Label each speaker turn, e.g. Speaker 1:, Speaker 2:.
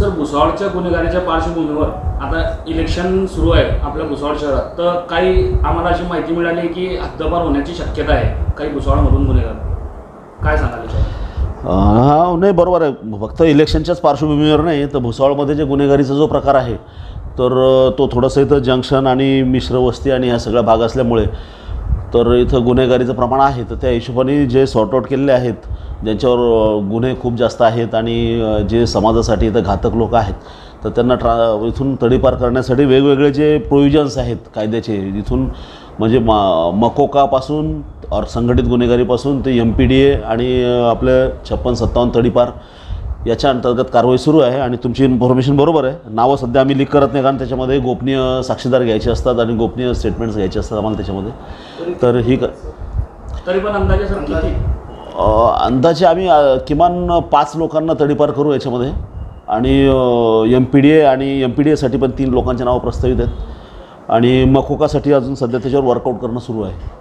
Speaker 1: Sir भुसावळच्या गुन्हेगारीच्या पार्श्वभूमीवर आता election सुरू आहे आपल्या भुसावळ शहरात. तर काही आम्हाला अशी माहिती मिळाली की हद्दपार होण्याची शक्यता आहे काही भुसावळमधून गुन्हेगार. काय सांगाल
Speaker 2: हा नाही बरोबर आहे. फक्त इलेक्शनच्याच पार्श्वभूमीवर नाही तर भुसावळमध्ये जे गुन्हेगारीचा जो प्रकार आहे तर तो थोडंसं इथं जंक्शन आणि मिश्र वस्ती आणि ह्या सगळा भाग असल्यामुळे तर इथं गुन्हेगारीचं प्रमाण आहे. तर त्या हिशोबाने जे सॉर्ट आउट केलेले आहेत ज्यांच्यावर गुन्हे खूप जास्त आहेत आणि जे समाजासाठी इथं घातक लोक आहेत तर त्यांना ट्रा इथून तडीपार करण्यासाठी वेगवेगळे जे प्रोविजन्स आहेत कायद्याचे इथून म्हणजे मा मकोकापासून और संघटित गुन्हेगारीपासून ते एम पी डी ए आणि आपलं छप्पन सत्तावन्न तडीपार याच्या अंतर्गत कारवाई सुरू आहे आणि तुमची इन्फॉर्मेशन बरोबर आहे. नावं सध्या आम्ही लीक करत नाही कारण त्याच्यामध्ये गोपनीय साक्षीदार घ्यायचे असतात आणि गोपनीय स्टेटमेंट्स घ्यायचे असतात आम्हाला त्याच्यामध्ये. तर ही क
Speaker 1: तरी पण अंदाजे सर किती?
Speaker 2: अ, अंदाजे आम्ही अ, किमान पाच लोकांना तडीपार करू याच्यामध्ये. आणि एम पी डी ए आणि एम पी डी एसाठी पण तीन लोकांची नावं प्रस्तावित आहेत. आणि मकोकासाठी अजून सध्या त्याच्यावर वर्कआउट करणं सुरू आहे.